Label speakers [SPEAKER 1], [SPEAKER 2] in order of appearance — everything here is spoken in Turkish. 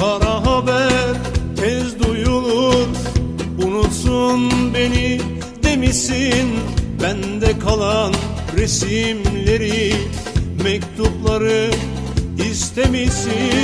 [SPEAKER 1] Kara haber tez duyulur. Unutsun beni demişsin Bende kalan resimleri Mektupları istemişsin.